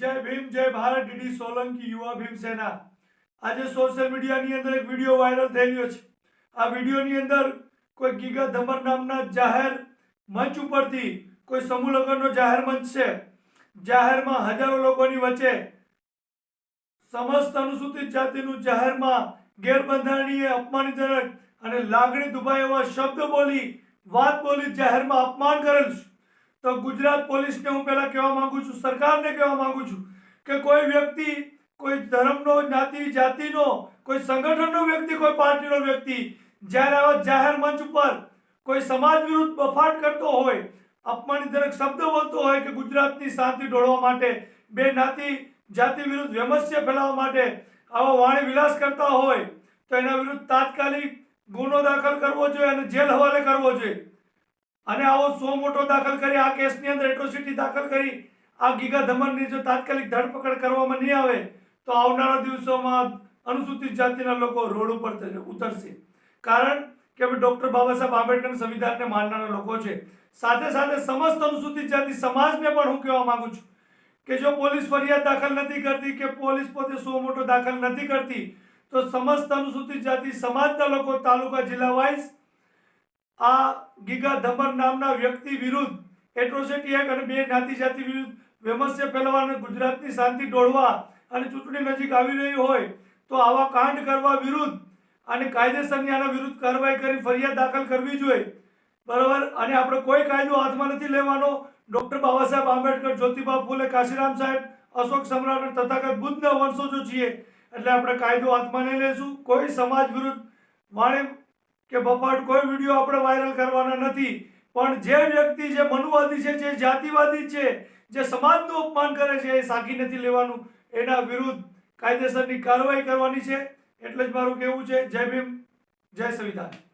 જય ભીમ, જય ભારત, ડીડી સોલંકી, યુવા ભીમ સેના. આજે સોશિયલ મીડિયાની અંદર એક વીડિયો વાયરલ થઈ રહ્યો છે. આ વિડીયોની અંદર કોઈ ગીગા ધમર નામના જાહેર મંચ ઉપરથી કોઈ સમૂહ લગ્નનો જાહેર મંચ છે. જાહેરમાં હજારો લોકોની વચ્ચે સમસ્ત અનુસૂચિત જાતિનું જાહેરમાં ગેરબંધારણીય, અપમાનજનક અને લાગણી દુભાય એવા શબ્દ બોલી, વાત બોલી જાહેરમાં અપમાન કરેલ છે. તો ગુજરાત પોલીસને હું પહેલાં કહેવા માંગુ છું, સરકારને કહેવા માગું છું કે કોઈ વ્યક્તિ, કોઈ ધર્મનો, જ્ઞાતિ, જાતિનો, કોઈ સંગઠનનો વ્યક્તિ, કોઈ પાર્ટીનો વ્યક્તિ જ્યારે આવા જાહેર મંચ ઉપર કોઈ સમાજ વિરુદ્ધ બફાટ કરતો હોય, અપમાનજનક શબ્દ બોલતો હોય કે ગુજરાતની શાંતિ ડોળવા માટે, બે જ્ઞાતિ, જાતિ વિરુદ્ધ વ્યમસ્ય ફેલાવવા માટે આવા વાણી વિલાસ કરતા હોય, તો એના વિરુદ્ધ તાત્કાલિક ગુનો દાખલ કરવો જોઈએ અને જેલ હવાલે કરવો જોઈએ. અને આવો સો મોટો દાખલ કરી, આ કેસની અંદર એટ્રોસિટી દાખલ કરી, આ ગીગા ધમનની જો તાત્કાલિક ધરપકડ કરવામાં નહીં આવે, તો આવનારા દિવસોમાં અનુસૂચિત જાતિના લોકો રોડ ઉપર ઉતરશે. કારણ કે અમે ડૉક્ટર બાબા સાહેબ આંબેડકર સંવિધાનને માનનારા લોકો છે. સાથે સાથે સમસ્ત અનુસૂચિત જાતિ સમાજને પણ હું કહેવા માંગુ છું કે જો પોલીસ ફરિયાદ દાખલ નથી કરતી કે પોલીસ પોતે સો મોટો દાખલ નથી કરતી, તો સમસ્ત અનુસૂચિત જાતિ સમાજના લોકો તાલુકા જિલ્લા વાઇઝ આ ગીગા ધમર નામના વ્યક્તિ વિરુદ્ધ એટ્રોસિટી એક્ટ અને બે જ્ઞાતિ જાતિ વિરુદ્ધ વેમસ્ય ફેલાવવા અને ગુજરાતની શાંતિ ડોળવા અને ચૂંટણી નજીક આવી રહી હોય તો આવા કાંડ કરવા વિરુદ્ધ અને કાયદેસરની આના વિરુદ્ધ કાર્યવાહી કરી ફરિયાદ દાખલ કરવી જોઈએ. બરાબર? અને આપણે કોઈ કાયદો હાથમાં નથી લેવાનો. ડૉક્ટર બાબા સાહેબ આંબેડકર, જ્યોતિબા ફૂલે, કાશીરામ સાહેબ, અશોક સમ્રાટ અને તથાગત બુદ્ધના વંશજો છીએ. એટલે આપણે કાયદો હાથમાં નહીં લેશું કોઈ સમાજ વિરુદ્ધ વાણી કે બપાટ કોઈ વીડિયો આપણે વાયરલ કરવાના નથી. પણ જે વ્યક્તિ, જે મનુવાદી છે, જે જાતિવાદી છે, જે સમાજનું અપમાન કરે છે, એ સાખી નથી લેવાનું. એના વિરુદ્ધ કાયદેસરની કાર્યવાહી કરવાની છે. એટલે જ મારું કહેવું છે. જય ભીમ. જય સંવિધાન.